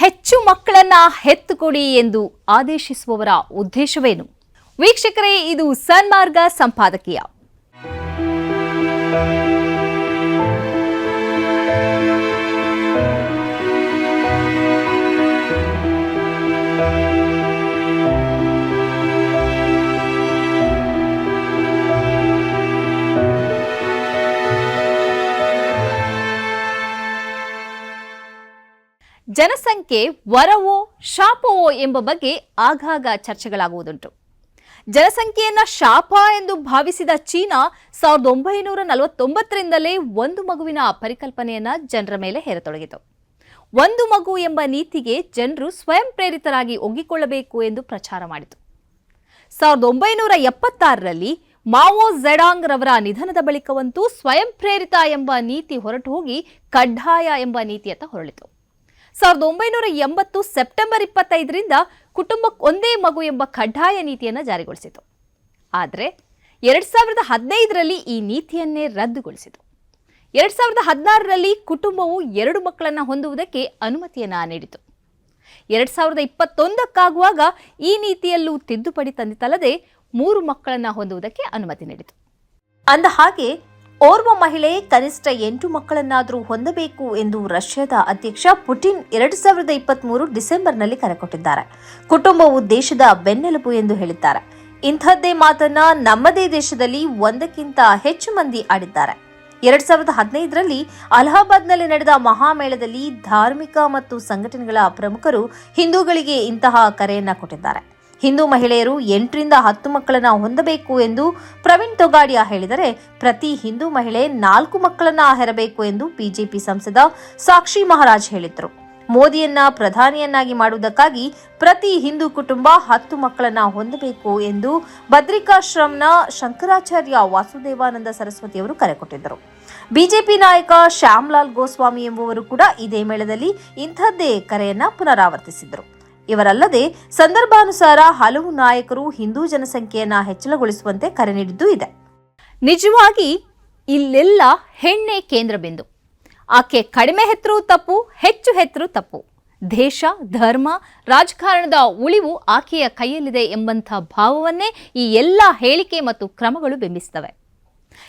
ಹೆಚ್ಚು ಮಕ್ಕಳನ್ನ ಹೆತ್ತುಕೊಡಿ ಎಂದು ಆದೇಶಿಸುವವರ ಉದ್ದೇಶವೇನು? ವೀಕ್ಷಕರೇ ಇದು ಸನ್ಮಾರ್ಗ ಸಂಪಾದಕೀಯ. ಜನಸಂಖ್ಯೆ ವರವೋ, ಶಾಪವೋ ಎಂಬ ಬಗ್ಗೆ ಆಗಾಗ ಚರ್ಚೆಗಳಾಗುವುದುಂಟು. ಜನಸಂಖ್ಯೆಯನ್ನ ಶಾಪ ಎಂದು ಭಾವಿಸಿದ ಚೀನಾ ಸಾವಿರದ ಒಂಬೈನೂರ ನಲವತ್ತೊಂಬತ್ತರಿಂದಲೇ ಒಂದು ಮಗುವಿನ ಪರಿಕಲ್ಪನೆಯನ್ನ ಜನರ ಮೇಲೆ ಹೇರತೊಡಗಿತು. ಒಂದು ಮಗು ಎಂಬ ನೀತಿಗೆ ಜನರು ಸ್ವಯಂ ಪ್ರೇರಿತರಾಗಿ ಒಗ್ಗಿಕೊಳ್ಳಬೇಕು ಎಂದು ಪ್ರಚಾರ ಮಾಡಿತು. ಸಾವಿರದ ಒಂಬೈನೂರ ಎಪ್ಪತ್ತಾರರಲ್ಲಿ ಮಾವೋ ಝೆಡಾಂಗ್ ರವರ ನಿಧನದ ಬಳಿಕವಂತೂ ಸ್ವಯಂ ಪ್ರೇರಿತ ಎಂಬ ನೀತಿ ಹೊರಟು ಹೋಗಿ ಕಡ್ಡಾಯ ಎಂಬ ನೀತಿಯತ್ತ ಹೊರಳಿತು. ಸಾವಿರದ ಒಂಬೈನೂರ ಎಂಬತ್ತು ಸೆಪ್ಟೆಂಬರ್ ಇಪ್ಪತ್ತೈದರಿಂದ ಕುಟುಂಬಕ್ಕೆ ಒಂದೇ ಮಗು ಎಂಬ ಕಡ್ಡಾಯ ನೀತಿಯನ್ನು ಜಾರಿಗೊಳಿಸಿತು. ಆದರೆ ಎರಡ್ ಸಾವಿರದ ಹದಿನೈದರಲ್ಲಿ ಈ ನೀತಿಯನ್ನೇ ರದ್ದುಗೊಳಿಸಿತು. ಎರಡು ಸಾವಿರದ ಹದಿನಾರರಲ್ಲಿ ಕುಟುಂಬವು ಎರಡು ಮಕ್ಕಳನ್ನು ಹೊಂದುವುದಕ್ಕೆ ಅನುಮತಿಯನ್ನು ನೀಡಿತು. ಎರಡ್ ಸಾವಿರದ ಇಪ್ಪತ್ತೊಂದಕ್ಕಾಗುವಾಗ ಈ ನೀತಿಯಲ್ಲೂ ತಿದ್ದುಪಡಿ ತಂದಿತಲ್ಲದೆ ಮೂರು ಮಕ್ಕಳನ್ನು ಹೊಂದುವುದಕ್ಕೆ ಅನುಮತಿ ನೀಡಿತು. ಅಂದ ಹಾಗೆ ಓರ್ವ ಮಹಿಳೆ ಕನಿಷ್ಠ ಎಂಟು ಮಕ್ಕಳನ್ನಾದರೂ ಹೊಂದಬೇಕು ಎಂದು ರಷ್ಯಾದ ಅಧ್ಯಕ್ಷ ಪುಟಿನ್ ಎರಡು ಸಾವಿರದ ಇಪ್ಪತ್ಮೂರು ಡಿಸೆಂಬರ್ನಲ್ಲಿ ಕರೆ ಕೊಟ್ಟಿದ್ದಾರೆ ಕುಟುಂಬವು ದೇಶದ ಬೆನ್ನೆಲುಬು ಎಂದು ಹೇಳಿದ್ದಾರೆ. ಇಂಥದ್ದೇ ಮಾತನ್ನ ನಮ್ಮದೇ ದೇಶದಲ್ಲಿ ಒಂದಕ್ಕಿಂತ ಹೆಚ್ಚು ಮಂದಿ ಆಡಿದ್ದಾರೆ. ಎರಡ್ ಸಾವಿರದ ಹದಿನೈದರಲ್ಲಿ ಅಲಹಾಬಾದ್ನಲ್ಲಿ ನಡೆದ ಮಹಾಮೇಳದಲ್ಲಿ ಧಾರ್ಮಿಕ ಮತ್ತು ಸಂಘಟನೆಗಳ ಪ್ರಮುಖರು ಹಿಂದೂಗಳಿಗೆ ಇಂತಹ ಕರೆಯನ್ನ ಕೊಟ್ಟಿದ್ದಾರೆ. ಹಿಂದೂ ಮಹಿಳೆಯರು ಎಂಟರಿಂದ ಹತ್ತು ಮಕ್ಕಳನ್ನ ಹೊಂದಬೇಕು ಎಂದು ಪ್ರವೀಣ್ ತೊಗಾಡಿಯಾ ಹೇಳಿದರೆ, ಪ್ರತಿ ಹಿಂದೂ ಮಹಿಳೆ ನಾಲ್ಕು ಮಕ್ಕಳನ್ನ ಹೆರಬೇಕು ಎಂದು ಬಿಜೆಪಿ ಸಂಸದ ಸಾಕ್ಷಿ ಮಹಾರಾಜ್ ಹೇಳಿದರು ಮೋದಿಯನ್ನ ಪ್ರಧಾನಿಯನ್ನಾಗಿ ಮಾಡುವುದಕ್ಕಾಗಿ ಪ್ರತಿ ಹಿಂದೂ ಕುಟುಂಬ ಹತ್ತು ಮಕ್ಕಳನ್ನ ಹೊಂದಬೇಕು ಎಂದು ಬದ್ರಿಕಾಶ್ರಮ್ನ ಶಂಕರಾಚಾರ್ಯ ವಾಸುದೇವಾನಂದ ಸರಸ್ವತಿಯವರು ಕರೆ ಕೊಟ್ಟಿದ್ದರು. ಬಿಜೆಪಿ ನಾಯಕ ಶ್ಯಾಮ್ಲಾಲ್ ಗೋಸ್ವಾಮಿ ಎಂಬುವರು ಕೂಡ ಇದೇ ಮೇಳದಲ್ಲಿ ಇಂಥದ್ದೇ ಕರೆಯನ್ನ ಪುನರಾವರ್ತಿಸಿದರು ಇವರಲ್ಲದೆ ಸಂದರ್ಭಾನುಸಾರ ಹಲವು ನಾಯಕರು ಹಿಂದೂ ಜನಸಂಖ್ಯೆಯನ್ನ ಹೆಚ್ಚಳಗೊಳಿಸುವಂತೆ ಕರೆ ನೀಡಿದ್ದು ಇದೆ. ನಿಜವಾಗಿ ಇಲ್ಲೆಲ್ಲ ಹೆಣ್ಣೆ ಕೇಂದ್ರ ಬಿಂದು. ಆಕೆ ಕಡಿಮೆ ಹೆತ್ತರೂ ತಪ್ಪು, ಹೆಚ್ಚು ಹೆತ್ತರೂ ತಪ್ಪು. ದೇಶ, ಧರ್ಮ, ರಾಜಕಾರಣದ ಉಳಿವು ಆಕೆಯ ಕೈಯಲ್ಲಿದೆ ಎಂಬಂಥ ಭಾವವನ್ನೇ ಈ ಎಲ್ಲ ಹೇಳಿಕೆ ಮತ್ತು ಕ್ರಮಗಳು ಬಿಂಬಿಸುತ್ತವೆ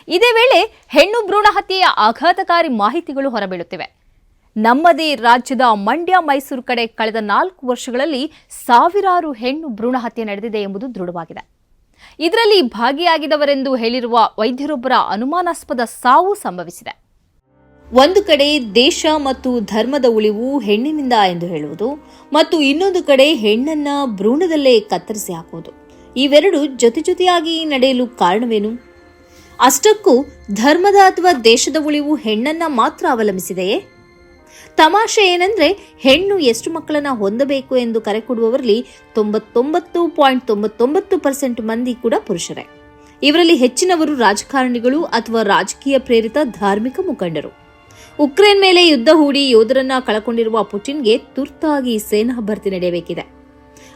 ಇದೇ ವೇಳೆ ಹೆಣ್ಣು ಭ್ರೂಣ ಹತ್ಯೆಯ ಆಘಾತಕಾರಿ ಮಾಹಿತಿಗಳು ಹೊರಬೀಳುತ್ತಿವೆ. ನಮ್ಮದೇ ರಾಜ್ಯದ ಮಂಡ್ಯ ಮೈಸೂರು ಕಡೆ ಕಳೆದ ನಾಲ್ಕು ವರ್ಷಗಳಲ್ಲಿ ಸಾವಿರಾರು ಹೆಣ್ಣು ಭ್ರೂಣ ಹತ್ಯೆ ನಡೆದಿದೆ ಎಂಬುದು ದೃಢವಾಗಿದೆ. ಇದರಲ್ಲಿ ಭಾಗಿಯಾಗಿದವರೆಂದು ಹೇಳಿರುವ ವೈದ್ಯರೊಬ್ಬರ ಅನುಮಾನಾಸ್ಪದ ಸಾವು ಸಂಭವಿಸಿದೆ. ಒಂದು ಕಡೆ ದೇಶ ಮತ್ತು ಧರ್ಮದ ಉಳಿವು ಹೆಣ್ಣಿನಿಂದ ಎಂದು ಹೇಳುವುದು ಮತ್ತು ಇನ್ನೊಂದು ಕಡೆ ಹೆಣ್ಣನ್ನ ಭ್ರೂಣದಲ್ಲೇ ಕತ್ತರಿಸಿ ಹಾಕುವುದು. ಇವೆರಡು ಜೊತೆ ಜೊತೆಯಾಗಿ ನಡೆಯಲು ಕಾರಣವೇನು? ಅಷ್ಟಕ್ಕೂ ಧರ್ಮದ ಅಥವಾ ದೇಶದ ಉಳಿವು ಹೆಣ್ಣನ್ನ ಮಾತ್ರ ಅವಲಂಬಿಸಿದೆಯೇ? ತಮಾಷೆ ಏನಂದ್ರೆ ಹೆಣ್ಣು ಎಷ್ಟು ಮಕ್ಕಳನ್ನ ಹೊಂದಬೇಕು ಎಂದು ಕರೆ ಕೊಡುವವರಲ್ಲಿ ತೊಂಬತ್ತೊಂಬತ್ತು ಪಾಯಿಂಟ್ ತೊಂಬತ್ತೊಂಬತ್ತು ಪರ್ಸೆಂಟ್ ಮಂದಿ ಕೂಡ ಪುರುಷರೇ. ಇವರಲ್ಲಿ ಹೆಚ್ಚಿನವರು ರಾಜಕಾರಣಿಗಳು ಅಥವಾ ರಾಜಕೀಯ ಪ್ರೇರಿತ ಧಾರ್ಮಿಕ ಮುಖಂಡರು. ಉಕ್ರೇನ್ ಮೇಲೆ ಯುದ್ಧ ಹೂಡಿ ಯೋಧರನ್ನ ಕಳಕೊಂಡಿರುವ ಪುಟಿನ್ಗೆ ತುರ್ತಾಗಿ ಸೇನಾ ಭರ್ತಿ ನಡೆಯಬೇಕಿದೆ.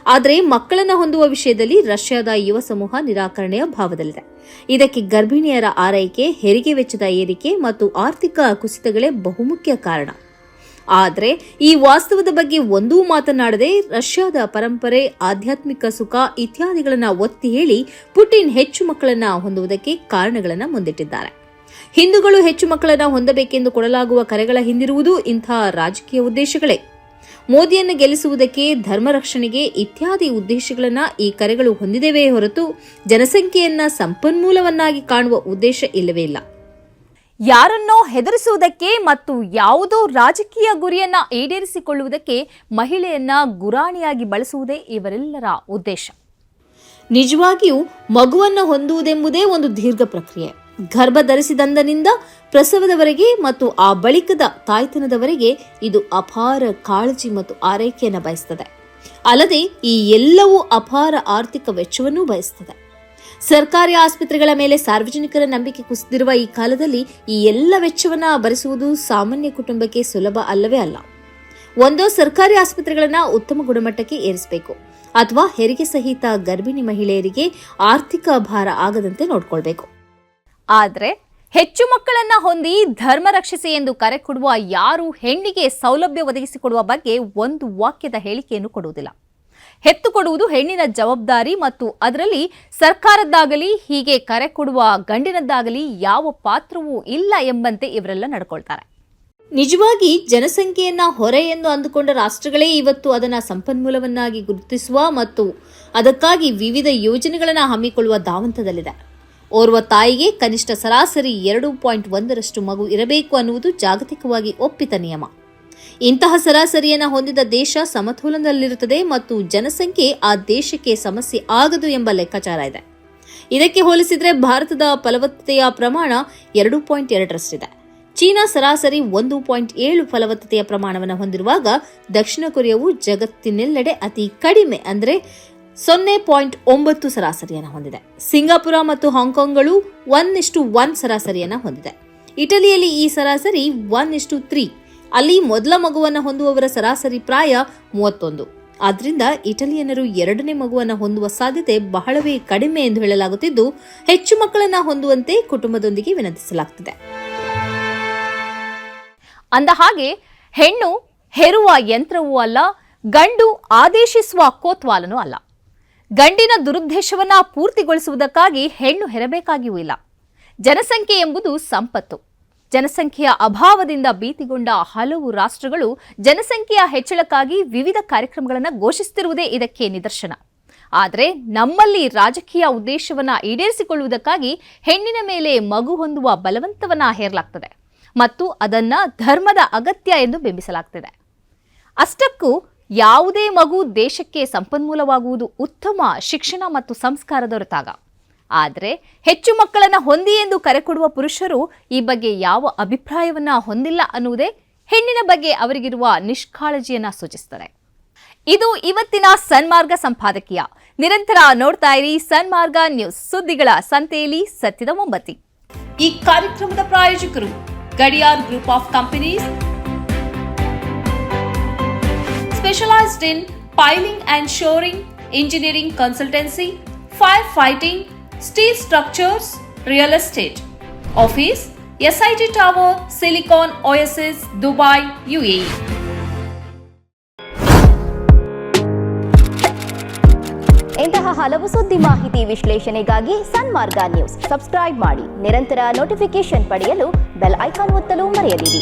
ಆದರೆ ಮಕ್ಕಳನ್ನ ಹೊಂದುವ ವಿಷಯದಲ್ಲಿ ರಷ್ಯಾದ ಯುವ ಸಮೂಹ ನಿರಾಕರಣೆಯ ಭಾವದಲ್ಲಿದೆ. ಇದಕ್ಕೆ ಗರ್ಭಿಣಿಯರ ಆರೈಕೆ, ಹೆರಿಗೆ ವೆಚ್ಚದ ಏರಿಕೆ ಮತ್ತು ಆರ್ಥಿಕ ಕುಸಿತಗಳೇ ಬಹುಮುಖ್ಯ ಕಾರಣ. ಆದರೆ ಈ ವಾಸ್ತವದ ಬಗ್ಗೆ ಒಂದೂ ಮಾತನಾಡದೆ ರಷ್ಯಾದ ಪರಂಪರೆ, ಆಧ್ಯಾತ್ಮಿಕ ಸುಖ ಇತ್ಯಾದಿಗಳನ್ನು ಒತ್ತಿ ಹೇಳಿ ಪುಟಿನ್ ಹೆಚ್ಚು ಮಕ್ಕಳನ್ನ ಹೊಂದುವುದಕ್ಕೆ ಕಾರಣಗಳನ್ನು ಮುಂದಿಟ್ಟಿದ್ದಾರೆ. ಹಿಂದೂಗಳು ಹೆಚ್ಚು ಮಕ್ಕಳನ್ನ ಹೊಂದಬೇಕೆಂದು ಕೊಡಲಾಗುವ ಕರೆಗಳ ಹಿಂದಿರುವುದು ಇಂಥ ರಾಜಕೀಯ ಉದ್ದೇಶಗಳೇ. ಮೋದಿಯನ್ನು ಗೆಲ್ಲಿಸುವುದಕ್ಕೆ ಧರ್ಮ ರಕ್ಷಣೆಗೆ ಇತ್ಯಾದಿ ಉದ್ದೇಶಗಳನ್ನು ಈ ಕರೆಗಳು ಹೊಂದಿದೆವೇ ಹೊರತು ಜನಸಂಖ್ಯೆಯನ್ನ ಸಂಪನ್ಮೂಲವನ್ನಾಗಿ ಕಾಣುವ ಉದ್ದೇಶ ಇಲ್ಲವೇ ಇಲ್ಲ. ಯಾರನ್ನೋ ಹೆದರಿಸುವುದಕ್ಕೆ ಮತ್ತು ಯಾವುದೋ ರಾಜಕೀಯ ಗುರಿಯನ್ನ ಈಡೇರಿಸಿಕೊಳ್ಳುವುದಕ್ಕೆ ಮಹಿಳೆಯನ್ನ ಗುರಾಣಿಯಾಗಿ ಬಳಸುವುದೇ ಇವರೆಲ್ಲರ ಉದ್ದೇಶ. ನಿಜವಾಗಿಯೂ ಮಗುವನ್ನು ಹೊಂದುವುದೆಂಬುದೇ ಒಂದು ದೀರ್ಘ ಪ್ರಕ್ರಿಯೆ. ಗರ್ಭ ಧರಿಸಿದಂದನಿಂದ ಪ್ರಸವದವರೆಗೆ ಮತ್ತು ಆ ಬಳಿಕದ ತಾಯ್ತನದವರೆಗೆ ಇದು ಅಪಾರ ಕಾಳಜಿ ಮತ್ತು ಆರೈಕೆಯನ್ನು ಬಯಸ್ತದೆ. ಅಲ್ಲದೆ ಈ ಎಲ್ಲವೂ ಅಪಾರ ಆರ್ಥಿಕ ವೆಚ್ಚವನ್ನು ಬಯಸ್ತದೆ. ಸರ್ಕಾರಿ ಆಸ್ಪತ್ರೆಗಳ ಮೇಲೆ ಸಾರ್ವಜನಿಕರ ನಂಬಿಕೆ ಕುಸಿದಿರುವ ಈ ಕಾಲದಲ್ಲಿ ಈ ಎಲ್ಲ ವೆಚ್ಚವನ್ನ ಭರಿಸುವುದು ಸಾಮಾನ್ಯ ಕುಟುಂಬಕ್ಕೆ ಸುಲಭ ಅಲ್ಲವೇ ಅಲ್ಲ. ಒಂದೋ ಸರ್ಕಾರಿ ಆಸ್ಪತ್ರೆಗಳನ್ನ ಉತ್ತಮ ಗುಣಮಟ್ಟಕ್ಕೆ ಏರಿಸಬೇಕು. ಅಥವಾ ಹೆರಿಗೆ ಸಹಿತ ಗರ್ಭಿಣಿ ಮಹಿಳೆಯರಿಗೆ ಆರ್ಥಿಕ ಭಾರ ಆಗದಂತೆ ನೋಡ್ಕೊಳ್ಬೇಕು. ಆದರೆ ಹೆಚ್ಚು ಮಕ್ಕಳನ್ನ ಹೊಂದಿ ಧರ್ಮ ರಕ್ಷಿಸಿ ಎಂದು ಕರೆ ಕೊಡುವ ಯಾರು ಹೆಣ್ಣಿಗೆ ಸೌಲಭ್ಯ ಒದಗಿಸಿಕೊಡುವ ಬಗ್ಗೆ ಒಂದು ವಾಕ್ಯದ ಹೇಳಿಕೆಯನ್ನು ಕೊಡುವುದಿಲ್ಲ. ಹೆತ್ತು ಕೊಡುವುದು ಹೆಣ್ಣಿನ ಜವಾಬ್ದಾರಿ ಮತ್ತು ಅದರಲ್ಲಿ ಸರ್ಕಾರದ್ದಾಗಲಿ, ಹೀಗೆ ಕರೆ ಕೊಡುವ ಗಂಡಿನದ್ದಾಗಲಿ ಯಾವ ಪಾತ್ರವೂ ಇಲ್ಲ ಎಂಬಂತೆ ಇವರೆಲ್ಲ ನಡ್ಕೊಳ್ತಾರೆ. ನಿಜವಾಗಿ ಜನಸಂಖ್ಯೆಯನ್ನ ಹೊರೆ ಎಂದು ಅಂದುಕೊಂಡ ರಾಷ್ಟ್ರಗಳೇ ಇವತ್ತು ಅದನ್ನ ಸಂಪನ್ಮೂಲವನ್ನಾಗಿ ಗುರುತಿಸುವ ಮತ್ತು ಅದಕ್ಕಾಗಿ ವಿವಿಧ ಯೋಜನೆಗಳನ್ನು ಹಮ್ಮಿಕೊಳ್ಳುವ ಧಾವಂತದಲ್ಲಿದೆ. ಓರ್ವ ತಾಯಿಗೆ ಕನಿಷ್ಠ ಸರಾಸರಿ ಎರಡು ಪಾಯಿಂಟ್ ಒಂದರಷ್ಟು ಮಗು ಇರಬೇಕು ಅನ್ನುವುದು ಜಾಗತಿಕವಾಗಿ ಒಪ್ಪಿತ ನಿಯಮ. ಇಂತಹ ಸರಾಸರಿಯನ್ನು ಹೊಂದಿದ ದೇಶ ಸಮತೋಲನದಲ್ಲಿರುತ್ತದೆ ಮತ್ತು ಜನಸಂಖ್ಯೆ ಆ ದೇಶಕ್ಕೆ ಸಮಸ್ಯೆ ಆಗದು ಎಂಬ ಲೆಕ್ಕಾಚಾರ ಇದೆ. ಇದಕ್ಕೆ ಹೋಲಿಸಿದರೆ ಭಾರತದ ಫಲವತ್ತತೆಯ ಪ್ರಮಾಣ ಎರಡು ಪಾಯಿಂಟ್ ಎರಡರಷ್ಟಿದೆ. ಚೀನಾ ಸರಾಸರಿ ಒಂದು ಪಾಯಿಂಟ್ ಏಳು ಫಲವತ್ತತೆಯ ಪ್ರಮಾಣವನ್ನು ಹೊಂದಿರುವಾಗ ದಕ್ಷಿಣ ಕೊರಿಯಾವು ಜಗತ್ತಿನೆಲ್ಲೆಡೆ ಅತಿ ಕಡಿಮೆ ಅಂದರೆ ಸೊನ್ನೆ ಪಾಯಿಂಟ್ ಒಂಬತ್ತು ಸರಾಸರಿಯನ್ನು ಹೊಂದಿದೆ. ಸಿಂಗಾಪುರ ಮತ್ತು ಹಾಂಗ್ಕಾಂಗ್ಗಳು ಒನ್ ಇಷ್ಟು ಒನ್ ಸರಾಸರಿಯನ್ನು ಹೊಂದಿದೆ. ಇಟಲಿಯಲ್ಲಿ ಈ ಸರಾಸರಿ ಒನ್ ಇಷ್ಟು ತ್ರೀ ಅಲ್ಲಿ ಮೊದಲ ಮಗುವನ್ನು ಹೊಂದುವವರ ಸರಾಸರಿ ಪ್ರಾಯ ಮೂವತ್ತೊಂದು. ಆದ್ರಿಂದ ಇಟಲಿಯನರು ಎರಡನೇ ಮಗುವನ್ನು ಹೊಂದುವ ಸಾಧ್ಯತೆ ಬಹಳವೇ ಕಡಿಮೆ ಎಂದು ಹೇಳಲಾಗುತ್ತಿದ್ದು, ಹೆಚ್ಚು ಮಕ್ಕಳನ್ನ ಹೊಂದುವಂತೆ ಕುಟುಂಬದೊಂದಿಗೆ ವಿನಂತಿಸಲಾಗುತ್ತಿದೆ ಅಂದ ಹಾಗೆ, ಹೆಣ್ಣು ಹೆರುವ ಯಂತ್ರವೂ ಅಲ್ಲ, ಗಂಡು ಆದೇಶಿಸುವ ಕೋತ್ವಾಲನೂ ಅಲ್ಲ. ಗಂಡಿನ ದುರುದ್ದೇಶವನ್ನ ಪೂರ್ತಿಗೊಳಿಸುವುದಕ್ಕಾಗಿ ಹೆಣ್ಣು ಹೆರಬೇಕಾಗಿಯೂ ಇಲ್ಲ. ಜನಸಂಖ್ಯೆ ಎಂಬುದು ಸಂಪತ್ತು. ಜನಸಂಖ್ಯೆಯ ಅಭಾವದಿಂದ ಭೀತಿಗೊಂಡ ಹಲವು ರಾಷ್ಟ್ರಗಳು ಜನಸಂಖ್ಯೆಯ ಹೆಚ್ಚಳಕ್ಕಾಗಿ ವಿವಿಧ ಕಾರ್ಯಕ್ರಮಗಳನ್ನು ಘೋಷಿಸುತ್ತಿರುವುದೇ ಇದಕ್ಕೆ ನಿದರ್ಶನ. ಆದರೆ ನಮ್ಮಲ್ಲಿ ರಾಜಕೀಯ ಉದ್ದೇಶವನ್ನು ಈಡೇರಿಸಿಕೊಳ್ಳುವುದಕ್ಕಾಗಿ ಹೆಣ್ಣಿನ ಮೇಲೆ ಮಗು ಹೊಂದುವ ಬಲವಂತವನ್ನ ಹೇರಲಾಗ್ತದೆ ಮತ್ತು ಅದನ್ನ ಧರ್ಮದ ಅಗತ್ಯ ಎಂದು ಬಿಂಬಿಸಲಾಗ್ತಿದೆ. ಅಷ್ಟಕ್ಕೂ ಯಾವುದೇ ಮಗು ದೇಶಕ್ಕೆ ಸಂಪನ್ಮೂಲವಾಗುವುದು ಉತ್ತಮ ಶಿಕ್ಷಣ ಮತ್ತು ಸಂಸ್ಕಾರ ದೊರೆತಾಗ. ಆದರೆ ಹೆಚ್ಚು ಮಕ್ಕಳನ್ನು ಹೊಂದಿ ಎಂದು ಕರೆ ಕೊಡುವ ಪುರುಷರು ಈ ಬಗ್ಗೆ ಯಾವ ಅಭಿಪ್ರಾಯವನ್ನು ಹೊಂದಿಲ್ಲ ಅನ್ನುವುದೇ ಹೆಣ್ಣಿನ ಬಗ್ಗೆ ಅವರಿಗಿರುವ ನಿಷ್ಕಾಳಜಿಯನ್ನು ಸೂಚಿಸುತ್ತದೆ. ಇದು ಇವತ್ತಿನ ಸನ್ಮಾರ್ಗ ಸಂಪಾದಕೀಯ. ನಿರಂತರ ನೋಡ್ತಾ ಇರಿ ಸನ್ಮಾರ್ಗ ನ್ಯೂಸ್ ಸುದ್ದಿಗಳ ಸಂತೆಯಲ್ಲಿ ಸತ್ಯದ ಮೊಂಬತ್ತಿ ಈ ಕಾರ್ಯಕ್ರಮದ ಪ್ರಾಯೋಜಕರು Gadiyar group of companies. In piling and shoring engineering consultancy fire firefighting, steel structures, real estate. Office SIT Tower, Silicon Oasis, Dubai, UAE. ಇಂತಹ ಹಲವು ಸುದ್ದಿ ಮಾಹಿತಿ ವಿಶ್ಲೇಷಣೆಗಾಗಿ ಸನ್ಮಾರ್ಗ ನ್ಯೂಸ್ ಸಬ್ಸ್ಕ್ರೈಬ್ ಮಾಡಿ ನಿರಂತರ ನೋಟಿಫಿಕೇಶನ್ ಪಡೆಯಲು ಬೆಲ್ ಐಕಾನ್ ಒತ್ತಲು ಮರೆಯದಿರಿ